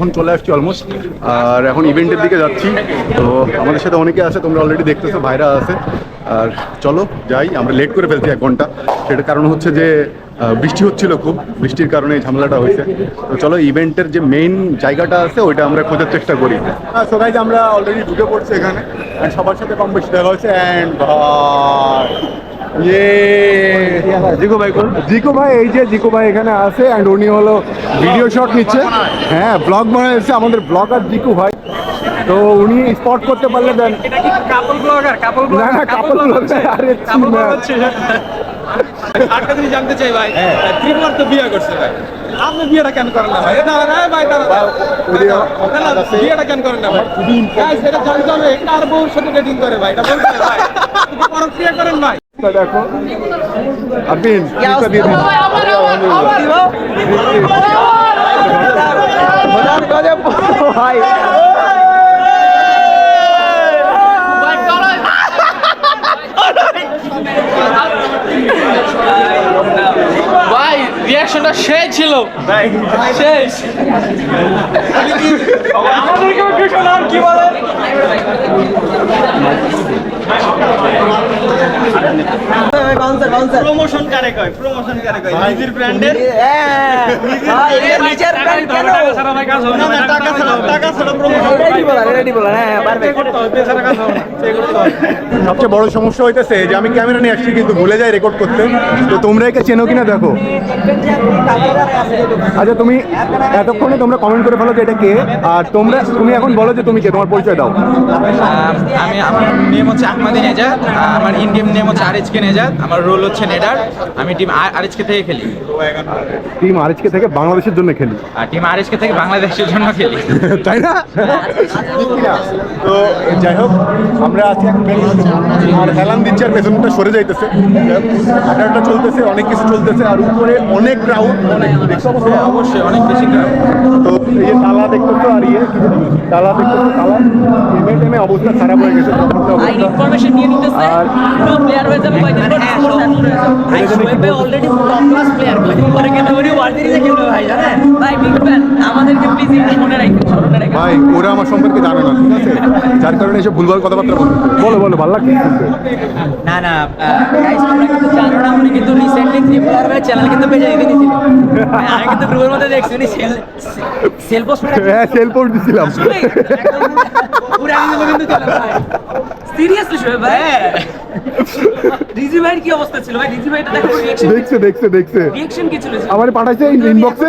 এখন চলে আসছি অলমোস্ট আর এখন ইভেন্টের দিকে যাচ্ছি। তো আমাদের সাথে অনেকে আছে, তোমরা অলরেডি দেখতেছো, ভাইরা আছে। আর চলো যাই, আমরা লেট করে ফেলছি এক ঘণ্টা। সেটার কারণ হচ্ছে যে বৃষ্টি হচ্ছিল খুব। বৃষ্টির কারণে এই ঝামেলাটা হয়েছে। তো চলো ইভেন্টের যে মেইন জায়গাটা আছে, ওইটা আমরা খোঁজার চেষ্টা করি। সো গাইজ আমরা অলরেডি ঢুকে পড়ছি এখানে। সবার সাথে কম বেশি দেখা হয়েছে। অ্যান্ড জিকো ভাই জিকো ভাই এই যে জিকো ভাই এখানে আছে অ্যান্ড উনি হলো ভিডিও শট নিচ্ছে। হ্যাঁ ব্লগ বানাচ্ছে আমাদের ব্লগার জিকু ভাই। তো উনি স্পট করতে পারলে দেন। কাপল ব্লগার কাপল না না কাপল আরে জিনিস জানতে চাই ভাই হ্যাঁ। ত্রিপুরার তো বিয়ে করছে ভাই। আপনি বিয়েটা কেন করেন না ভাই? না না ভাই না না বিয়েটা কেন করেন না ভাই? Guys, এটা জানতে হবে। কার বউর সাথে ডেটিং করে ভাই এটা বলতে করেন ভাই? দেখো। দিয়ে দিন। ভাই রিয়াকশনটা সেই ছিল। শেষ আমাদেরকেও কি বলেন প্রমোশন কারে কয়? প্রমোশন কারে কয়? নিজের ব্র্যান্ডের টাকা ছাড়া ভাই কাজ হবে না না টাকা ছাড়া টাকা ছাড়া প্রমোশন করতে হবে। এছাড়া কাজ হবে না সেই হবে। সবচেয়ে বড় সমস্যা হইতেছে যে আমি ক্যামেরা নিয়ে আসছি কিন্তু ভুলে যাই রেকর্ড করতে। তো তোমরা একে চেনো কিনা দেখো? আচ্ছা তুমি এতক্ষণে তোমরা কমেন্ট করে ফেলো যে এটা কে। আর তোমরা তুমি এখন বলো যে তুমি কে তোমার পরিচয় দাও। আমি আমার নেম হচ্ছে আহমাদি নেজাদ আমার ইন গেম নেম হচ্ছে আরিজকে নেজাদ আমার রোল হচ্ছে নেডার আমি টিম আরিজকে থেকে খেলি টিম আরএচকে থেকে বাংলাদেশের জন্য খেলি আর টিম আরিজকে থেকে বাংলাদেশের জন্য খেলি তাই না তো যাই হোক আমরা বেলুড়ে। আর হেলান দিচ্ছে আর পেছনটা সরে যাইতেছে হাঁটাটা চলতেছে অনেক কিছু চলতেছে আর উপরে অনেক ক্রাউড অনেক দেখছ অবস্থা? অবশ্যই অনেক বেশি crowd। তো এই যে তালা দেখতেছো আর ইয়ে তালা দেখতেছো তালা টেমে টেমে অবস্থা খারাপ হয়ে গেছে অবস্থা। ইনফরমেশন নিয়ে নিতেছে। পুরো প্লেয়ার হয়ে যাবে কয়েকদিন পর ভাই Shoaib already top class player কয়েকদিন পরে ক্যাটাগরি ওয়ার্ল্ড সিরিজে খেলবে ভাই জানেন? ভাই বিগ ফ্যান আমাদেরকে প্লিজ মনে রাখবেন স্মরণে রাখবেন ভাই ওরা আমার সম্পর্কে জানে না ঠিক আছে? যার কারণে এসব ভুলভাল কথাবার্তা বলতে বলো বলো ভালো লাগছে? না না গাইস তোমরা কিন্তু জানো না উনি কিন্তু রিসেন্টলি ত্রিপুরার ভাই চ্যানেল কিন্তু পেজে দিয়ে দিয়েছিল। ভাই, আমি কিন্তু গ্রুপের মধ্যে দেখছি উনি সেল সেল পোস্ট হ্যাঁ সেল পোস্ট দিছিলাম। পুরো আমি কিন্তু চলে ভাই সিরিয়াসলি শোয়েব ভাই? রিজি ভাইয়ের কি অবস্থা ছিল? ভাই রিজি ভাইটা দেখো রিঅ্যাকশন দেখছে দেখছে দেখছে। রিঅ্যাকশন কি ছিল? আমার পাঠাইছে ইনবক্সে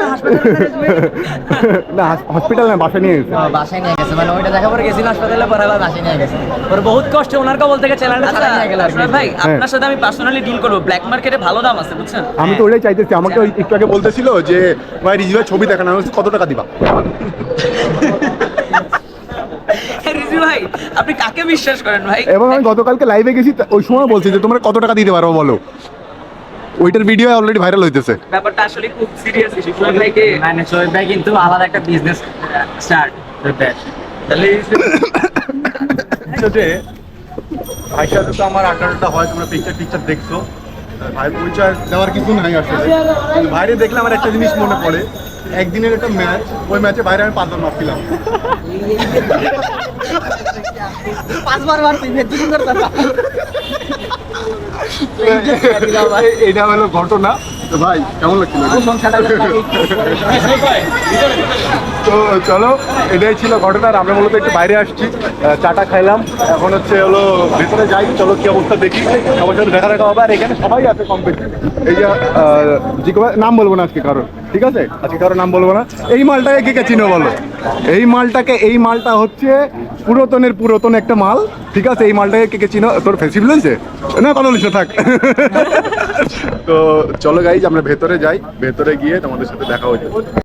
না হসপিটাল না বাসা নিয়ে গেছে। বাসায় নিয়ে গেছে মানে ওইটা দেখা পরে গেছিল হাসপাতালে পরে আবার বাসায় নিয়ে গেছে। ওর বহুত কষ্ট ওনার কবল থেকে চ্যানেলটা ছাড়া নিয়ে গেল ভাই আপনার সাথে আমি পার্সোনালি ডিল করব। ব্ল্যাক মার্কেটে ভালো দাম আছে বুঝছেন? আমি তো ওইটাই চাইতেছি আমাকে ওই একটু আগে বলতেছিল যে ভাই রিজি ভাই ছবি দেখানো হচ্ছে কত টাকা দিবা? ভাই আপনি কাকে বিশ্বাস করেন ভাই? এবং আমি গতকালকে লাইভে গেছি ওই সময় বলছি যে তোমরা কত টাকা দিতে পারো বলো? ওইটার ভিডিও অলরেডি ভাইরাল হইতেছে। ব্যাপারটা আসলে খুব সিরিয়াস ইস্যু শোয়েব ভাইকে মানে শোয়েব ভাই কিন্তু আলাদা একটা বিজনেস স্টার্ট তাহলে যে ভাইয়ের সাথে তো আমার আড্ডাটা হয় তোমরা পিকচার টিকচার দেখছ। ভাইয়ের পরিচয় দেওয়ার কিছু নাই আসলে। বাইরে দেখলে আমার একটা জিনিস মনে পড়ে একদিনের একটা ম্যাচ ওই ম্যাচে বাইরে আমি পাঁচবার মারছিলাম। পাঁচবার এটা হলো ঘটনা। ভাই কেমন লাগছিল? তো চলো এটাই ছিল ঘটনা আমরা মূলত একটু বাইরে আসছি। চাটা খাইলাম। এখন হচ্ছে হলো ভেতরে যাই চলো কি অবস্থা দেখি। সবার সাথে দেখা দেখা হবে আর এখানে সবাই আছে কম বেশি। এই যে ভাই, নাম বলব না আজকে কারোর ঠিক আছে? আজকে কারোর নাম বলব না। এই মালটাকে কে কে চিনো বলো? এই মালটাকে এই মালটা হচ্ছে পুরাতনের পুরাতন একটা মাল ঠিক আছে? এই মালটাকে কে কে চিনো? তোর ফেসিবল হয়েছে? না কোনো লিখে থাক। তো চলো গাইজ আমরা ভেতরে যাই ভেতরে গিয়ে তোমাদের সাথে দেখা হয়ে যাবে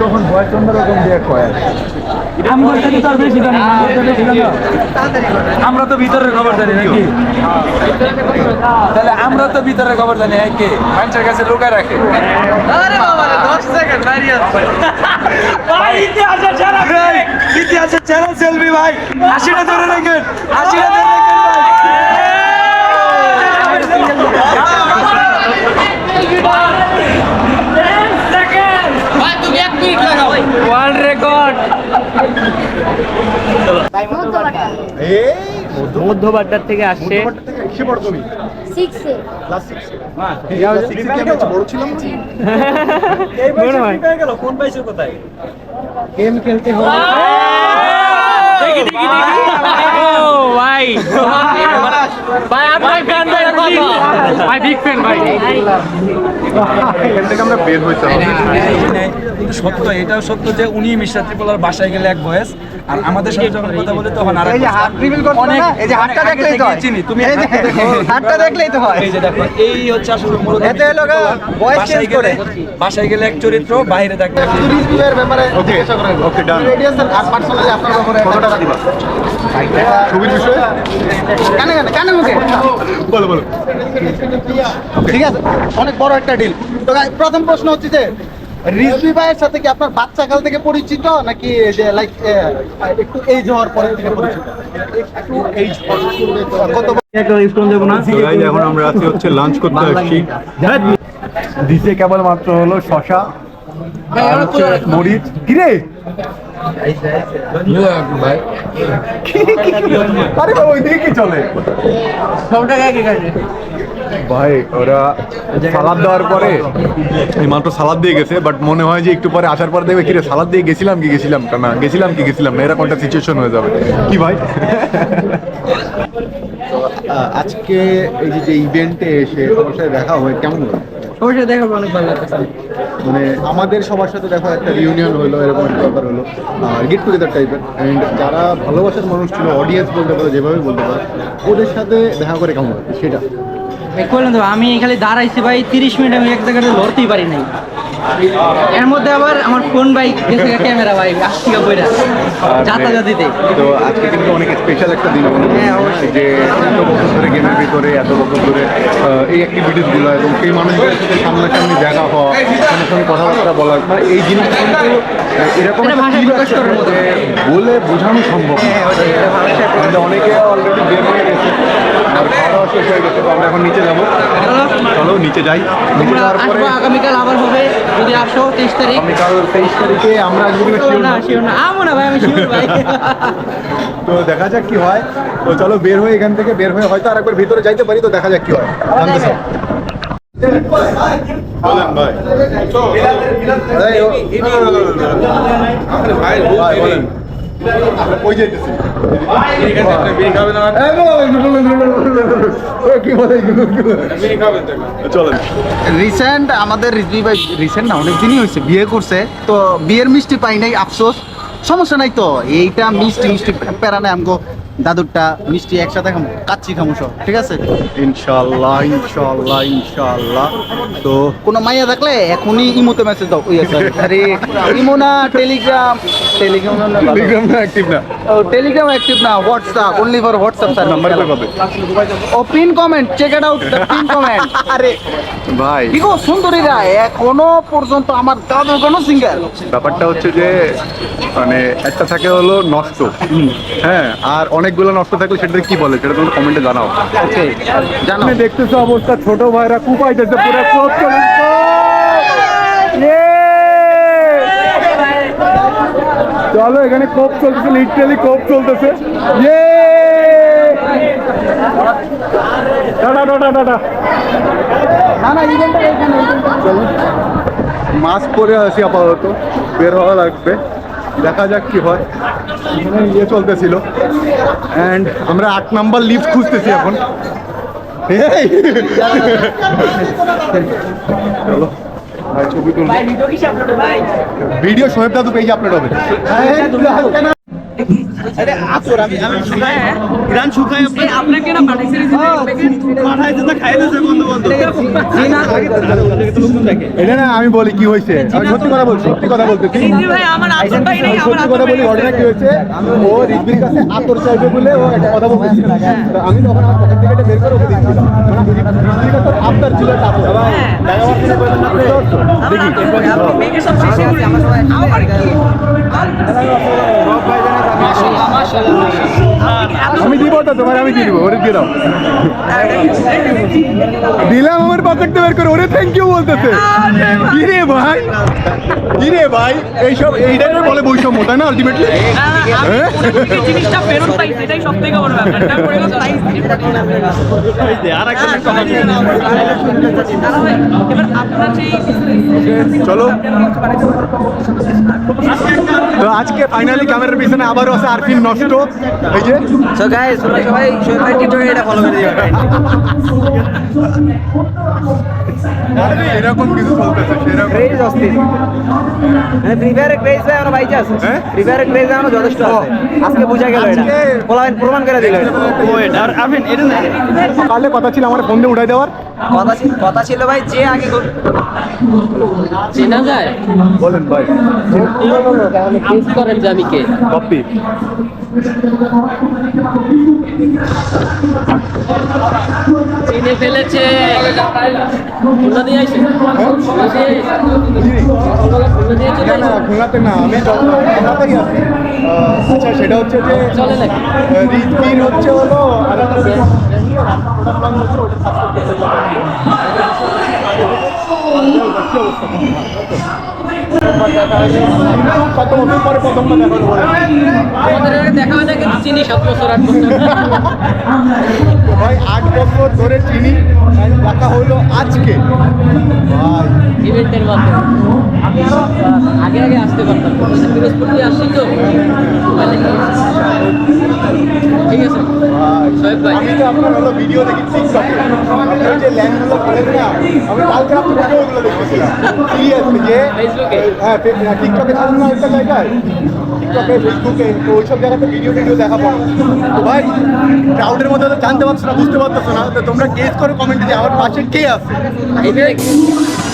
তখন ভয় অন্যরকম দিয়ে কয় আমরা তো ভিতরের খবর জানি নাকি? তাহলে আমরা তো ভিতরের খবর জানি হ্যাঁ কে? মানুষের কাছে লুকায় রাখে। আরে বাবা 10 সেকেন্ড বাইরে আসবে ভাই ইতিহাসের চ্যানেল ভাই ইতিহাসের চ্যানেল সেলফি ভাই। আশিটা ধরে রাখেন আশিটা ধরে রাখেন ভাই তুমি এক মিনিট লাগাও ওয়ার্ল্ড রেকর্ড মধ্যবাড্ডার থেকে আসছে মনে হয় গেম খেলতে হবে দেখি দেখি দেখি ও ভাই ভাই আপনার ফ্যান ভাই ভাই বিগ ফ্যান ভাই এখান থেকে আমরা বের হইতে কিন্তু সত্য এটাও সত্য যে উনি মিস্টার ত্রিপলার বাসায় গেলে এক বয়স আর আমাদের সাথে যখন কথা বলে তখন আর এই যে হাত রিভিল করছ না? এই যে হাতটা দেখলেই তো চিনি তুমি হাতটা দেখলেই তো হয়। এই যে দেখো এই হচ্ছে আসলে মূলত এতে হলো বয়স চেঞ্জ করে। বাসায় গেলে এক চরিত্র বাইরে দেখলে এক চরিত্র। ওকে ওকে ডান কত টাকা দিবা ছবির বিষয়ে? কানে কানে কানে মুখে? বলো বলো। ঠিক আছে অনেক বড় একটা ডিল তো প্রথম প্রশ্ন হচ্ছে যে রিজভি ভাইয়ের সাথে কি আপনার বাচ্চা কাল থেকে পরিচিত নাকি যে লাইক একটু এজ হওয়ার পরে থেকে পরিচিত? একটু এজ কত এখন আমরা হচ্ছে লাঞ্চ করতে আসছি। দিছে কেবল মাত্র হলো শশা মরিচ। কিরে? আরে বাবা ওই দিকে কি চলে? ভাই ওরা সালাদ দেওয়ার পরে এই মাত্র সালাদ দিয়ে গেছে বাট মনে হয় যে একটু পরে আসার পর দেখবে কিরে সালাদ দিয়ে গেছিলাম কি গেছিলাম না গেছিলাম কি গেছিলাম না? এরকম একটা সিচুয়েশন হয়ে যাবে। কি ভাই? আজকে এই যে ইভেন্টে এসে সবার সাথে দেখা হয় কেমন? হলো অবশ্যই দেখা অনেক ভালো লাগছে মানে আমাদের সবার সাথে দেখো একটা রিউনিয়ন হলো এরকম একটা ব্যাপার হলো। গেট টুগেদার টাইপের অ্যান্ড যারা ভালোবাসার মানুষ ছিল অডিয়েন্স বলতে পারো যেভাবে বলতে পারো ওদের সাথে দেখা করে কেমন সেটা। বললেন তো আমি খালি দাঁড়াইছি ভাই তিরিশ মিনিট আমি এক জায়গাতে লড়তেই পারি নাই। এর মধ্যে আবার আমার ফোন ভাই গেছে ক্যামেরা ভাই আসছি বইরা যাতায়াতিতে তো আজকে কিন্তু অনেক স্পেশাল একটা দিন মনে হ্যাঁ, অবশ্যই। যে এত বছর ধরে গেমের ভিতরে এত বছর ধরে এই অ্যাক্টিভিটিসগুলো এবং সেই মানুষদের সামনাসামনি দেখা হওয়া সামনাসামনি কথাবার্তা বলা মানে এই জিনিসটা কিন্তু এরকম। বলে বোঝানো সম্ভব না। কিন্তু অনেকে অলরেডি বের হয়ে গেছে শেষ হয়ে আমরা এখন নিচে যাব। চলো নিচে যাই। নিচে যাওয়ার পরে আগামীকাল আবার হবে। যদি আসো তেইশ তারিখ? তেইশ তারিখে আমরা না। শিওর না আমো না। ভাই আমি শিওর ভাই। তো দেখা যাক কি হয়। তো চলো বের হয়ে এখান থেকে বের হয়ে হয়তো আরেকবার ভিতরে যাইতে পারি তো দেখা যাক কি হয়। জানতেছো? বলেন ভাই। ভাই, রিসেন্ট আমাদের রিসেন্ট না, অনেক হয়েছে, বিয়ে করছে, তো বিয়ের মিষ্টি পাই নাই, আফসোস। সমস্যা নাই তো, এইটা মিষ্টি মিষ্টি প্যারা নাই দাদুরটা মিষ্টি একসাথে খামো কাচ্চি খামো সব ঠিক আছে? ইনশাল্লাহ ইনশাল্লাহ ইনশাল্লাহ। তো কোনো মাইয়া থাকলে এখনই ইমোতে মেসেজ দাও। ওই আরে। ইমো না টেলিগ্রাম টেলিগ্রাম না টেলিগ্রাম না অ্যাক্টিভ না? ও টেলিগ্রাম অ্যাক্টিভ না WhatsApp only for WhatsApp sir number কই পাবে ও pin comment check it out pin comment আরে। ভাই। কি গো সুন্দরীরা এখনও পর্যন্ত আমার দাদু কোনো সিঙ্গেল ব্যাপারটা হচ্ছে যে মানে একটা থাকে হলো নষ্ট। হ্যাঁ আর অনেকগুলো নষ্ট থাকলে সেটা কি বলে? সেটা তুমি কমেন্টে জানাও। ওকে জানো দেখতেছো অবস্থা ছোট ভাইরা কুপাইতেছে পুরো কোপ চলেছে চলো এখানে কোপ চলতেছে লিটারালি কোপ চলতেছে। ইয়ে টাটা টাটা টাটা। না না ইভেন্টটা এখানে চলো। মাস্ক পরে আসি আপাতত বের হওয়া লাগবে। দেখা যাক কি হয়। এখানে ইয়ে চলতেছিল। অ্যান্ড আমরা আট নাম্বার লিফট খুঁজতেছি এখন! চলো ভিডিও সোহেব দাদু পেয়েছি আপলোড হবে। আরে আতর আমি আমি শুকাই গ্রান শুকাই এই আপনাকে না পাঠাইছে পাঠাইতে তো খাইতেছে বন্ধু বন্ধু। এটা না আমি বলি কি হয়েছে? আমি সত্যি কথা বলছি সত্যি কথা বলতেছি নেই সত্যি কথা বলি ঘটনা কি হয়েছে? ও রিজবির কাছে আতর চাইবে বলে ও একটা কথা বলতেছিল তো আমি তখন আমার পকেট থেকে বের করে ওকে দিচ্ছিলাম। মানে আবদার ছিল আতর। দেখা আমি দিব তো তোমার আমি দিয়ে দিব ওরে দিয়ে দাও। দিলাম আমার পকেট বের করে ওরে থ্যাংক ইউ বলতেছে। কি রে ভাই? কি রে ভাই? এইসব এইটাই বলে বৈষম্য তাই না আলটিমেটলি আমি মনে জিনিসটা ফেরত পাইছি এটাই সব থেকে বড় ব্যাপার। সেই চলো তো আজকে ফাইনালি ক্যামেরার পিছনে আবারও আছে নষ্ট। এই যে। সো গাইস তোমরা সবাই সবাই টিকটকে এটা ফলো করে দিও এরকম কিছু চলতেছে সেরকম। ক্রেজ অস্থির। মানে ফ্রি ফায়ারের ক্রেজ ভাই আমরা বাইচে আছে। হ্যাঁ? ফ্রি ফায়ারের ক্রেজ আমরা যথেষ্ট আছে। আজকে বুঝা গেল এটা। প্রমাণ করে দিল এটা। আর এটা না কথা ছিল আমার ফোন দিয়ে উঠাই দেওয়ার। কথা ছিল কথা ছিল ভাই যে আগে চেনা যায়? বলেন ভাই। তাহলে ফেস করেন যে আমি কে কপি চিনে ফেলেছে। না না খুলনাতে না আমি খুলনাতেই আছি। আচ্ছা সেটা হচ্ছে যে? রিজবির হচ্ছে হলো আর কত বছর পরে প্রথমবার দেখা হলো? দেখা হয় না কিন্তু চিনি সাত বছর আট বছর ভাই আট বছর ধরে চিনি দেখা হলো আজকে। ভাই। ইভেন্টের মাধ্যমে। আমি আগে আগে আসতে পারতাম। আসছি তো। ঠিক আছে। সোহেব ভাই। আমি তো আপনার হলো ভিডিও দেখি টিকটকে আপনার যে ল্যান্ডগুলো করেন না আমি কালকে আপনার ভিডিওগুলো সিরিয়াসলি যে হ্যাঁ হ্যাঁ, টিকটকে ছাড়ুন না একটা জায়গায়। টিকটকে ফেসবুকে তো ওইসব জায়গাতে ভিডিও ভিডিও দেখা পাবো তো ভাই ক্রাউডের মধ্যে তো জানতে পারছ না বুঝতে পারতেছো না। তো তোমরা গেস করে কমেন্টে যে আমার পাশে কে আছে।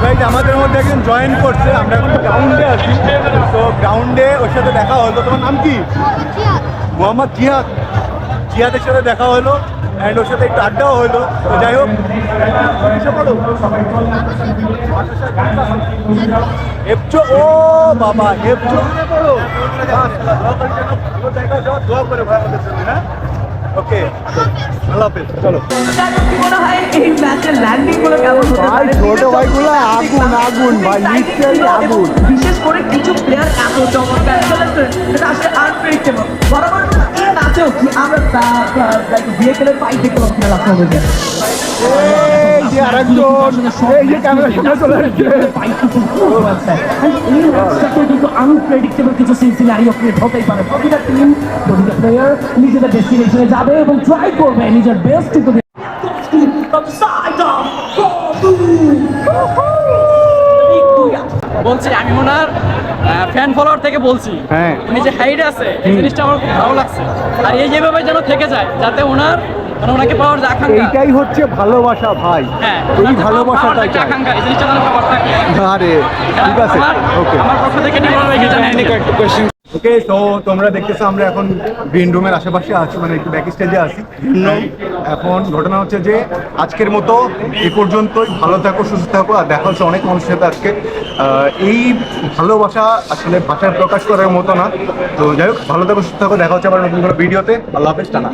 ভাই আমাদের মধ্যে একজন জয়েন করছে আমরা এখন গ্রাউন্ডে আছি তো গ্রাউন্ডে ওর সাথে দেখা হলো তোমার নাম কি মোহাম্মদ জিহাদ জিহাদের সাথে দেখা হলো অ্যান্ড ওর সাথে একটু আড্ডাও হলো তো যাই হোক? হেপচো ও বাবা হেপচো দোয়া করে ভাই আমাদের জন্য হ্যাঁ ওকে কেমন হতে পারে ছোট ভাইগুলো আগুন বিশেষ করে কিছু প্লেয়ার এত চমৎকার খেলেছে এটা আসলে আনপ্রেডিক্টেবল আমরা বিএকেলের ফাইট দেখতে পাচ্ছি না এই যে ক্যামেরা সামনে চলে আসছে। এই ম্যাচটাতে কিন্তু আনপ্রেডিক্টেবল কিছু সিনারিও ক্রিয়েট হতেই পারে প্রতিটা টিম প্রতিটা প্লেয়ার নিজেদের ডেস্টিনেশনে যাবে এবং ট্রাই করবে নিজের বেস্ট টু বলছি আমি ওনার ফ্যান ফলোয়ার থেকে বলছি। হ্যাঁ। উনি যে হাইড আছে এই জিনিসটা আমার খুব ভালো লাগছে। আর এই যেভাবে যেন থেকে যায় যাতে ওনার মানে ওনাকে পাওয়ার যে আকাঙ্ক্ষা। এইটাই হচ্ছে ভালোবাসা ভাই। হ্যাঁ এই চাই। আকাঙ্ক্ষা এই জিনিসটা যেন সবার থাকে। আরে ঠিক আছে আমার- ওকে। আমার পক্ষ থেকে নিয়ে রেখে ওকে তো তোমরা দেখতেছো আমরা এখন গ্রিন রুমের আশেপাশে আছি মানে একটু ব্যাক স্টেজে আছি। এখন ঘটনা হচ্ছে যে আজকের মতো এ পর্যন্তই। ভালো থাকো সুস্থ থাকো আর দেখা হচ্ছে অনেক মানুষের সাথে আজকে। আহ, এই ভালোবাসা আসলে ভাষায় প্রকাশ করার মতো না। তো যাই হোক ভালো থাকো সুস্থ থাকো দেখা হচ্ছে আবার নতুন কোনো ভিডিওতে। আল্লাহ হাফেজ টানা